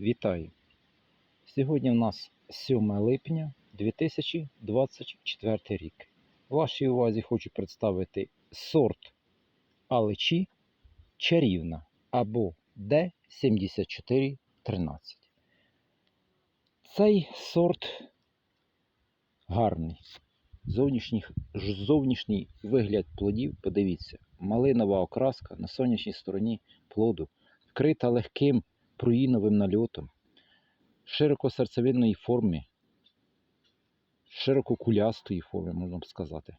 Вітаю! Сьогодні в нас 7 липня 2024 рік. Вашій увазі хочу представити сорт алечі чарівна або D7413. Цей сорт гарний. Зовнішній, зовнішній вигляд плодів, подивіться, малинова окраска на сонячній стороні плоду, вкрита легким пруїновим нальотом, широкосерцевинної форми, ширококулястої форми, можна б сказати.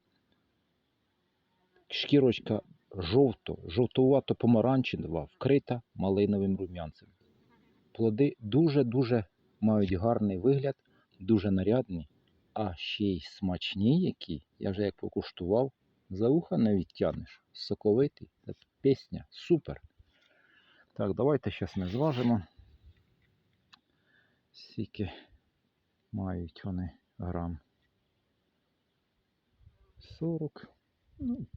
Шкірочка жовто, жовтувато-помаранчева, вкрита малиновим рум'янцем. Плоди дуже-дуже мають гарний вигляд, дуже нарядні, а ще й смачні які. Я вже як покуштував, за уха не відтягнеш. Соковитий, Це пісня, супер. Так, давайте зараз ми зважимо. Скільки мають вони грам. 40. Ну,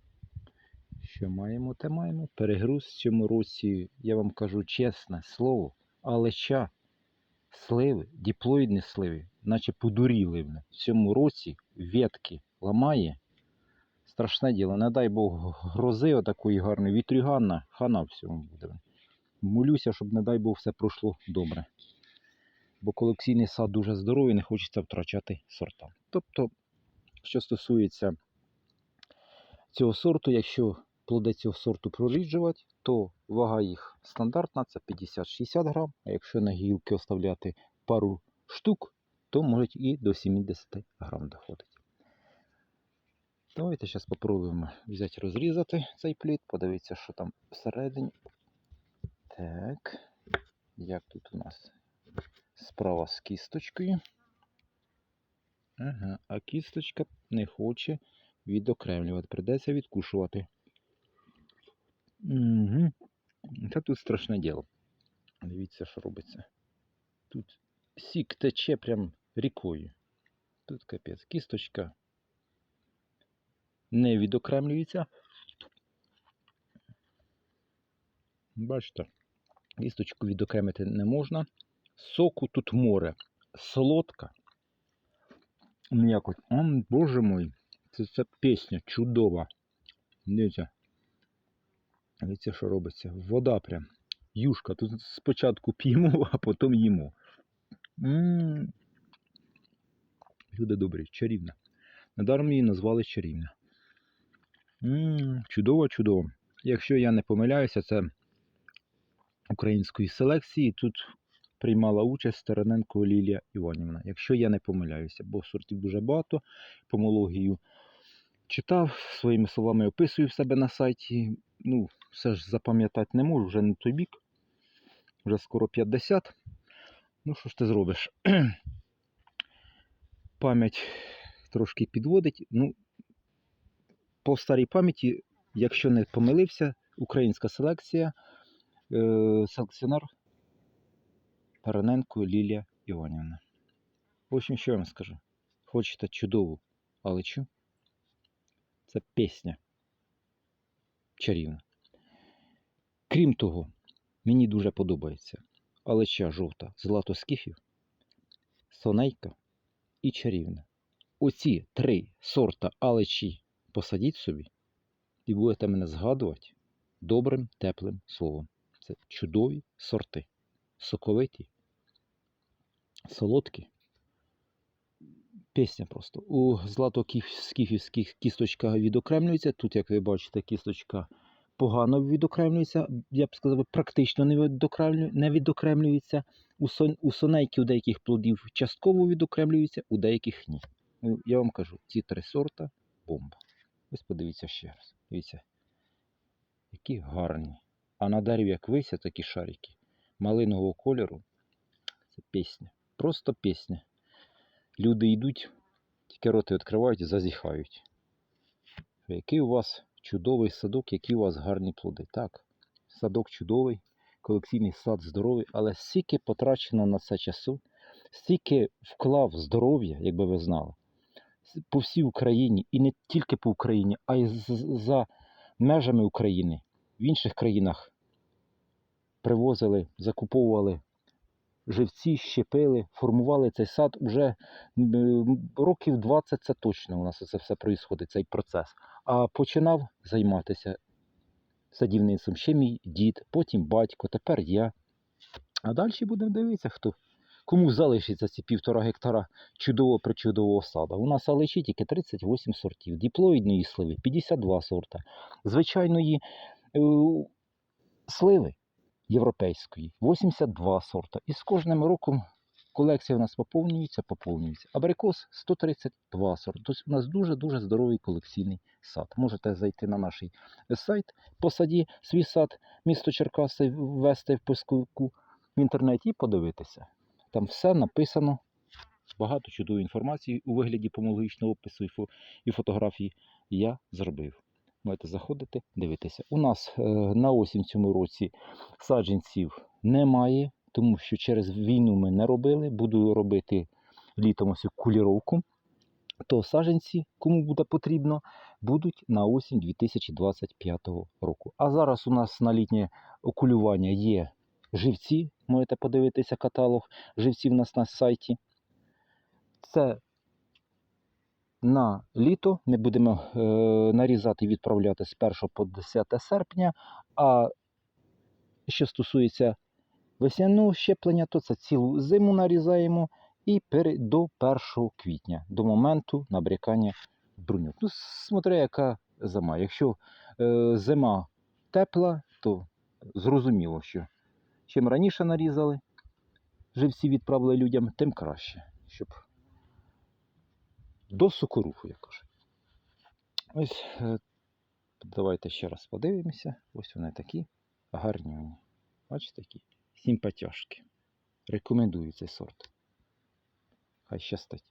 що маємо, те маємо. Перегруз в цьому році, я вам кажу чесне слово, алеча, сливи, діплоїдні сливи, наче подуріли в цьому році ветки ламає. Страшне діло, не дай Бог грози отакої гарної, вітрюганна, хана всьому буде. Молюся, щоб, не дай Бог, все пройшло добре. Бо колекційний сад дуже здоровий, не хочеться втрачати сорта. Тобто, що стосується цього сорту, якщо плоди цього сорту проріджувати, то вага їх стандартна це 50-60 грам, а якщо на гілки оставляти пару штук, то можуть і до 70 грам доходить. Давайте зараз спробуємо взяти розрізати цей плід, подивитися, що там всередині. Так, як тут у нас справа з кісточкою. Ага, а кісточка не хоче відокремлювати. Придеться відкушувати. Угу. Та тут страшне діло. Дивіться, що робиться. Тут сік тече прям рікою. Тут капець. Кісточка не відокремлюється. Бачите, кісточку відокремити не можна. Соку тут море. Солодка. М'якоть. Ом, боже мой, це, це пісня чудова. Дивіться. Дивіться, що робиться. Вода прям. Юшка. Тут спочатку п'ємо, а потім їмо. М-м-м. Люди добрі, чарівна. Недаром її назвали чарівна. М-м, чудово, чудово. Якщо я не помиляюся, це української селекції. Тут приймала участь Староненко Лілія Іванівна. Якщо я не помиляюся, бо сортів дуже багато, помологію читав, своїми словами описую в себе на сайті. Ну, все ж запам'ятати не можу, вже не той бік. Вже скоро 50. Ну, що ж ти зробиш? Пам'ять трошки підводить. Ну, по старій пам'яті, якщо не помилився, українська селекція, селекціонер Тараненко Лілія Іванівна. В общем, що я вам скажу? Хочете чудову алечу? Це пісня чарівна. Крім того, мені дуже подобається алеча жовта златоскіфів, сонейка і чарівна. Оці три сорта алечі посадіть собі і будете мене згадувати добрим, теплим словом. Це чудові сорти. Соковиті, солодкі. Пісня просто. У златоскіфівських кісточка відокремлюється. Тут, як ви бачите, кісточка погано відокремлюється. Я б сказав, практично не, відокремлю... відокремлюється. У, сон... у сонейки деяких плодів частково відокремлюється, у деяких ні. Ну, я вам кажу, ці три сорта бомба. Ось подивіться ще раз. Дивіться, які гарні. А на дереві, як вися, такі шарики малинового кольору. Це пісня. Просто пісня. Люди йдуть, тільки роти відкривають і зазіхають. Який у вас чудовий садок, які у вас гарні плоди. Так, садок чудовий, колекційний сад здоровий, але стільки потрачено на це часу, стільки вклав здоров'я, якби ви знали, по всій Україні, і не тільки по Україні, а й за межами України, в інших країнах привозили, закуповували живці щепили, формували цей сад уже років 20 це точно у нас це все проїсходить, цей процес. А починав займатися садівництвом ще мій дід, потім батько, тепер я. А далі будемо дивитися, хто. Кому залишиться ці півтора гектара чудово причудового саду. У нас алечі тільки 38 сортів, диплоїдної сливи 52 сорта, звичайної сливи європейської 82 сорта. І з кожним роком колекція у нас поповнюється, поповнюється. Абрикос 132 сорта. Тобто у нас дуже-дуже здоровий колекційний сад. Можете зайти на наш сайт, посаді свій сад, місто Черкаси ввести в писку в інтернеті і подивитися. Там все написано, багато чудової інформації у вигляді помологічного опису і фотографії я зробив. Можете заходити, дивитися. У нас е, на осінь цьому році саджанців немає, тому що через війну ми не робили. Буду робити літом ось куліровку. То саджанці, кому буде потрібно, будуть на осінь 2025 року. А зараз у нас на літнє окулювання є живці. Можете подивитися каталог живців у нас на сайті. Це на літо ми будемо е, нарізати і відправляти з 1 по 10 серпня. А що стосується весняного щеплення, то це цілу зиму нарізаємо і до 1 квітня, до моменту набрякання бруньок. Ну, смотри, яка зима. Якщо е, зима тепла, то зрозуміло, що чим раніше нарізали, живці відправили людям, тим краще, щоб до сукоруху, як кажуть. Ось е, давайте ще раз подивимося. Ось вони такі гарні. Бачите, такі симпатяшки. Рекомендую цей сорт. Хай щастить.